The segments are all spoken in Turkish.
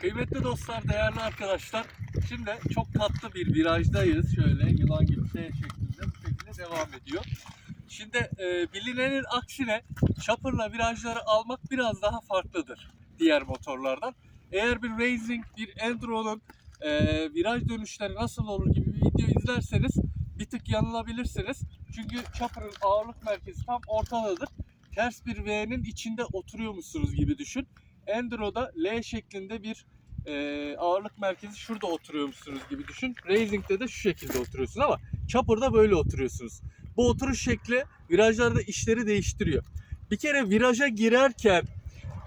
Kıymetli dostlar, değerli arkadaşlar. Şimdi çok tatlı bir virajdayız. Şöyle yılan gibi S şeklinde bu şekilde devam ediyor. Şimdi e, bilinenin aksine chopper'la virajları almak biraz daha farklıdır diğer motorlardan. Eğer bir racing, bir enduro'nun e, viraj dönüşleri nasıl olur gibi bir video izlerseniz bir tık yanılabilirsiniz. Çünkü chopper'ın ağırlık merkezi tam ortadadır. Ters bir V'nin içinde oturuyormuşsunuz gibi düşün. Enduro'da L şeklinde bir e, ağırlık merkezi şurada oturuyormuşsunuz gibi düşün. Racing'de de şu şekilde oturuyorsunuz ama Chopper'da böyle oturuyorsunuz. Bu oturuş şekli virajlarda işleri değiştiriyor. Bir kere viraja girerken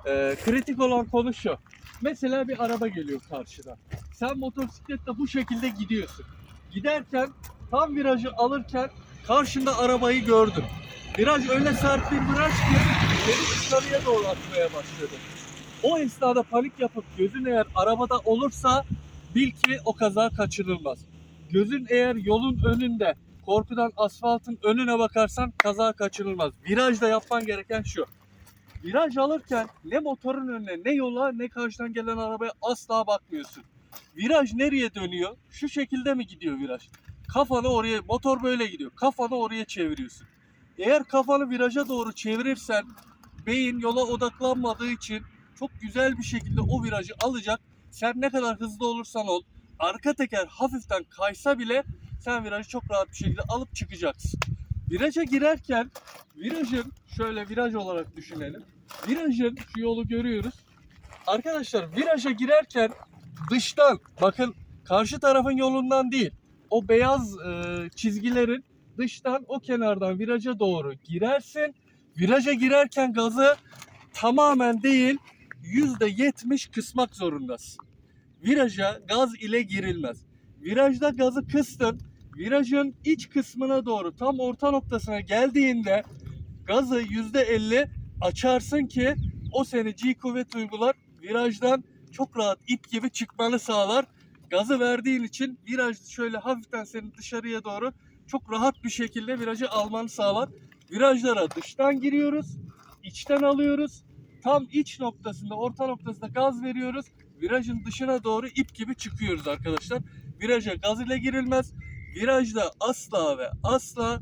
e, kritik olan konu şu. Mesela bir araba geliyor karşıdan. Sen motosikletle bu şekilde gidiyorsun. Giderken tam virajı alırken karşında arabayı gördün. Viraj öyle sert bir viraj ki seni dışarıya doğru atmaya başladı. O esnada panik yapıp gözün eğer arabada olursa bil ki o kaza kaçınılmaz. Gözün eğer yolun önünde korkudan asfaltın önüne bakarsan kaza kaçınılmaz. Virajda yapman gereken şu. Viraj alırken ne motorun önüne ne yola ne karşıdan gelen arabaya asla bakmıyorsun. Viraj nereye dönüyor? Şu şekilde mi gidiyor viraj? Kafanı oraya, motor böyle gidiyor. Kafanı oraya çeviriyorsun. Eğer kafanı viraja doğru çevirirsen beyin yola odaklanmadığı için çok güzel bir şekilde o virajı alacak. Sen ne kadar hızlı olursan ol, arka teker hafiften kaysa bile sen virajı çok rahat bir şekilde alıp çıkacaksın. Viraja girerken virajın şöyle viraj olarak düşünelim. Virajın şu yolu görüyoruz. Arkadaşlar viraja girerken dıştan bakın karşı tarafın yolundan değil o beyaz e, çizgilerin dıştan o kenardan viraja doğru girersin. Viraja girerken gazı tamamen değil %70 kısmak zorundasın. Viraja gaz ile girilmez. Virajda gazı kıstın. Virajın iç kısmına doğru tam orta noktasına geldiğinde gazı %50 açarsın ki o seni G kuvvet uygular. Virajdan çok rahat ip gibi çıkmanı sağlar. Gazı verdiğin için viraj şöyle hafiften seni dışarıya doğru çok rahat bir şekilde virajı almanı sağlar. Virajlara dıştan giriyoruz, içten alıyoruz. Tam iç noktasında, orta noktasında gaz veriyoruz. Virajın dışına doğru ip gibi çıkıyoruz arkadaşlar. Viraja gaz ile girilmez. Virajda asla ve asla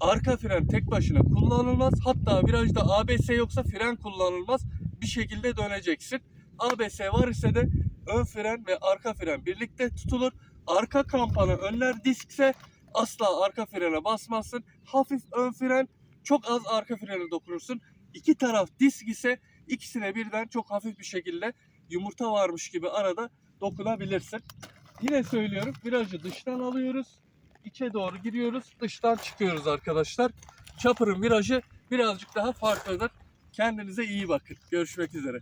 arka fren tek başına kullanılmaz. Hatta virajda ABS yoksa fren kullanılmaz. Bir şekilde döneceksin. ABS var ise de ön fren ve arka fren birlikte tutulur. Arka kampanı önler diskse asla arka frene basmazsın. Hafif ön fren, çok az arka frene dokunursun. İki taraf disk ise ikisine birden çok hafif bir şekilde yumurta varmış gibi arada dokunabilirsin. Yine söylüyorum virajı dıştan alıyoruz. içe doğru giriyoruz. Dıştan çıkıyoruz arkadaşlar. Chopper'ın virajı birazcık daha farklıdır. Kendinize iyi bakın. Görüşmek üzere.